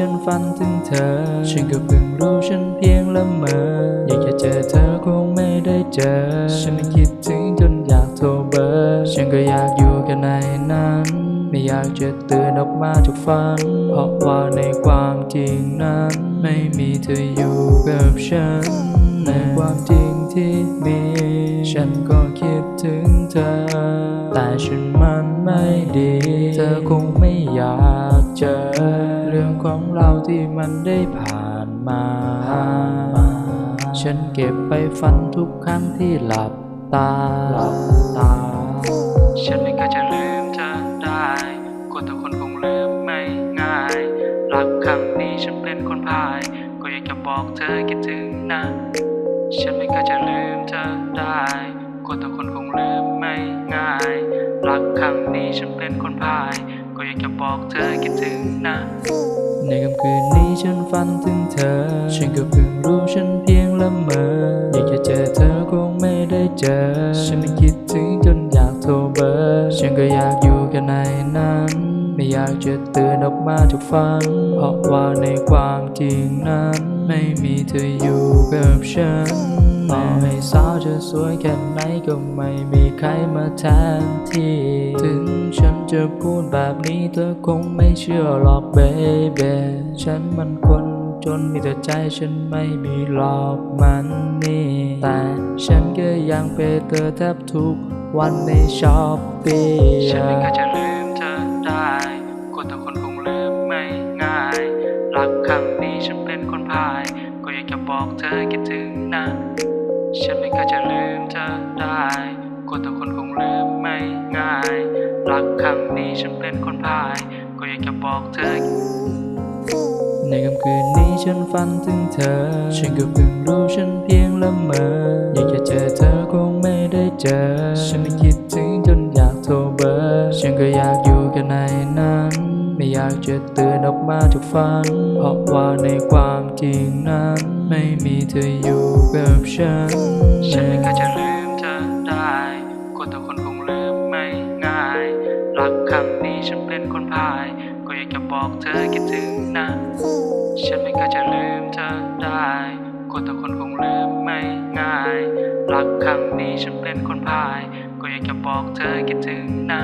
ฉันฝันถึงเธอ ฉันก็เพิ่งรู้ฉันเพียงละเมอ อยากจะเจอเธอคงไม่ได้เจอ ฉันไม่คิดถึงจนอยากโทรเบอร์ ฉันก็อยากอยู่แค่ในนั้น ไม่อยากจะตื่นออกมาจากฝัน เพราะว่าในความจริงนั้น ไม่มีเธออยู่กับฉัน ในความจริงที่มี ฉันก็คิดถึงเธอ แต่ฉันมันไม่ดี เธอคงไม่อยากเจอ เรื่องของเราที่มันได้ผ่านมา ฉันเก็บไปฝันทุกครั้งที่หลับตาหลับตา ฉันไม่เคยจะลืมเธอได้ คนทุกคนคงลืมไม่ง่าย รักครั้งนี้ฉันเป็นคนพาย ก็อยากจะบอกเธอคิดถึงนะ ฉันไม่เคยจะลืมเธอได้ คนทุกคนคงลืม กครั้งนี้ฉันเป็นคนพาย ก็อยากจะบอกเธอคิดถึงนะ ในค่ำคืนนี้ฉันฝันถึงเธอ ฉันก็เพิ่งรู้ฉันเพียงละเมอ อยากจะเจอเธอคงไม่ได้เจอ ฉันไม่คิดถึงจนอยากโทรเบอร์ ฉันก็อยากอยู่แค่ในนั้นไม่อยากจะตื่นออกมาจากฝัน เพราะว่าในความจริงนั้น ไม่มีเธออยู่กับฉัน ต่อให้สาวจะสวยแค่ไหนก็ไม่มีใครมาแทนที่ ถึงฉันจะพูดแบบนี้เธอคงไม่เชื่อหรอกเบเบฉันมันคนจนมีแต่ใจฉันไม่มีหรอกมันนี่ แต่ฉันก็ยังเปเธอแทบทุกวันในช้อปปี้ฉันไม่เคยจะลืมเธอได้ คนทุกคนคงลืมไม่ง่าย รักครั้ง ฉันไม่เคยจะลืมเธอได้คนทุกคนคงลืมไม่ง่ายรักครั้งนี้ฉันเป็นคนพ่าย ก็อยากจะบอกเธอ ในค่ำคืนนี้ฉันฝันถึงเธอ ฉันก็เพิ่งรู้ฉันเพียงละเมออยากจะเจอเธอคงไม่ได้เจอ ฉันไม่คิดถึงจนอยากโทรเบอร์ฉันก็อยากอยู่แค่ในนั้นไม่อยากจะตื่นออกมาจากฝัน เพราะว่าในความจริงนั้น ไม่มีเธออยู่กับฉัน ฉันเป็นคนพาย ก็อยากจะบอกเธอคิดถึงนะ ฉันไม่เคยจะลืมเธอได้ คนทุกคนคงลืมไม่ง่าย รักครั้งนี้ฉันเป็นคนพาย ก็อยากจะบอกเธอคิดถึงนะ